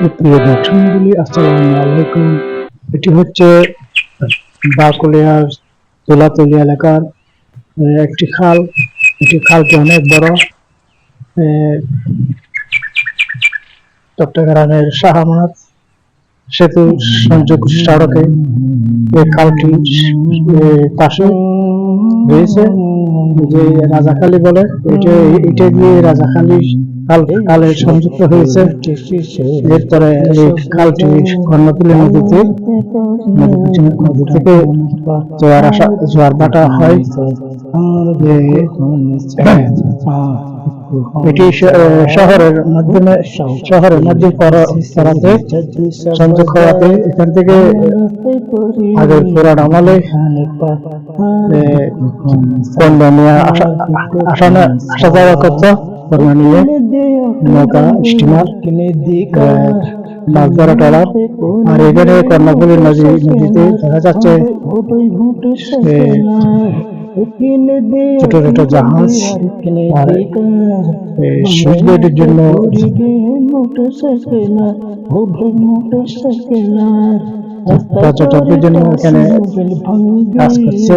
প্রিয় আসসালামু আলাইকুম। এটি হচ্ছে বাকুলিয়ার তোলাতলি এলাকার একটি খাল। এটি খালটি অনেক বড়। চট্টগ্রামের শাহামাত সেতু সংযোগ সড়কে এই খালটি পাশে রয়েছে। যে রাজাখালী বলে, এটা এটা দিয়ে রাজাখালী খাল সংযুক্ত হয়েছে। এরপরে এই খালটি কর্ণফুলী নদীতে নদী থেকে জোয়ার আসা জোয়ার ভাটা হয়। এটি শহরের মাধ্যমে শহরের মধ্যে করাতে সংযোগ হওয়াতে এখান থেকে আগের পুরান আমলে আহ, নিয়ে আসা যাওয়া করতো। পণ্য নিয়ে নৌকা স্টিমার মাছ ধরা ট্রলার আর এখানে কর্ণফুলী নদী নদীতে দেখা যাচ্ছে ছোট ছোট জাহাজ আর সুইচ জন্য পর্যটকদের জন্য এখানে কাজ করছে।